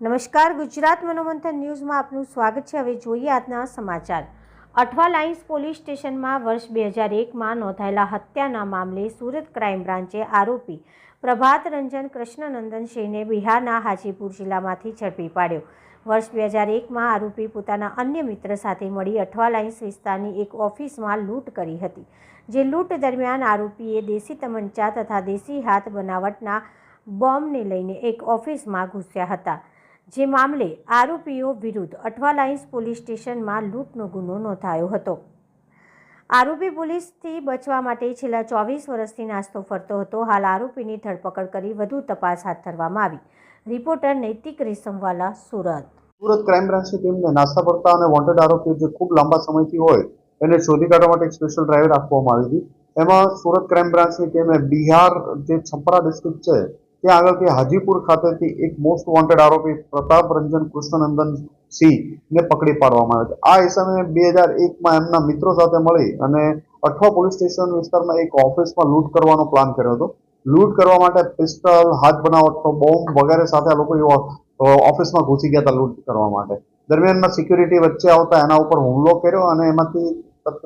નમસ્કાર, ગુજરાત મનોમંથન ન્યૂઝમાં આપનું સ્વાગત છે. હવે જોઈએ આજના સમાચાર. અઠવા લાઇન્સ પોલીસ સ્ટેશનમાં વર્ષ બે હજાર એકમાં નોંધાયેલા હત્યાના મામલે સુરત ક્રાઇમ બ્રાન્ચે આરોપી પ્રભાત રંજન કૃષ્ણનંદન સિંહને બિહારના હાજીપુર જિલ્લામાંથી ઝડપી પાડ્યો. વર્ષ બે હજાર એકમાં આરોપી પોતાના અન્ય મિત્ર સાથે મળી અઠવા લાઇન્સ વિસ્તારની એક ઓફિસમાં લૂંટ કરી હતી, જે લૂંટ દરમિયાન આરોપીએ દેશી તમંચા તથા દેશી હાથ બનાવટના બોમ્બને લઈને એક ઓફિસમાં ઘૂસ્યા હતા. જે મામલે આરોપીઓ વિરુદ્ધ અઠવા લાઇન્સ પોલીસ સ્ટેશનમાં લૂંટનો ગુનો નોંધાયો હતો. આરોપી પોલીસથી બચવા માટે છેલ્લા ચોવીસ વર્ષથી નાસ્તો ફરતો હતો. હાલ આરોપીની ધરપકડ કરી વધુ તપાસ હાથ ધરવામાં આવી. રિપોર્ટર નૈતિક રેશમવાલા, સુરત. સુરત ક્રાઇમ બ્રાન્ચની ટીમને નાસ્તા ફરતા અને વોન્ટેડ આરોપીઓ જે ખૂબ લાંબા સમયથી હોય એને શોધી કાઢવા માટે સ્પેશિયલ ડ્રાઈવ રાખવામાં આવી હતી. એમાં સુરત ક્રાઇમ બ્રાન્ચની ટીમે બિહાર જે છપરા ડિસ્ટ્રિક્ટ છે ત્યાં આગળથી હાજીપુર ખાતેથી એક મોસ્ટ વોન્ટેડ આરોપી પ્રતાપ રંજન કૃષ્ણનંદન સિંહને પકડી પાડવામાં આવ્યો આ હિસાબે બે હજાર એકમાં એમના મિત્રો સાથે મળી અને અઠવા પોલીસ સ્ટેશન વિસ્તારમાં એક ઓફિસમાં લૂંટ કરવાનો પ્લાન કર્યો હતો. લૂંટ કરવા માટે પિસ્ટલ, હાથ બનાવટનો બોમ્બ વગેરે સાથે આ લોકો એ ઓફિસમાં ઘૂસી ગયા હતા લૂંટ કરવા માટે. દરમિયાનમાં સિક્યુરિટી વચ્ચે આવતા એના ઉપર હુમલો કર્યો અને એમાંથી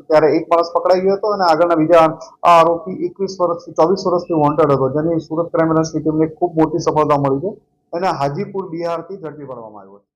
ત્યારે એક માણસ પકડાઈ ગયો હતો અને આગળના બીજા આરોપી એકવીસ વર્ષથી, ચોવીસ વર્ષથી વોન્ટેડ હતો, જેની સુરત ક્રાઇમ બ્રાન્ચની ટીમને ખૂબ મોટી સફળતા મળી છે. એને હાજીપુર બિહારથી ઝડપી પાડવામાં આવ્યો છે.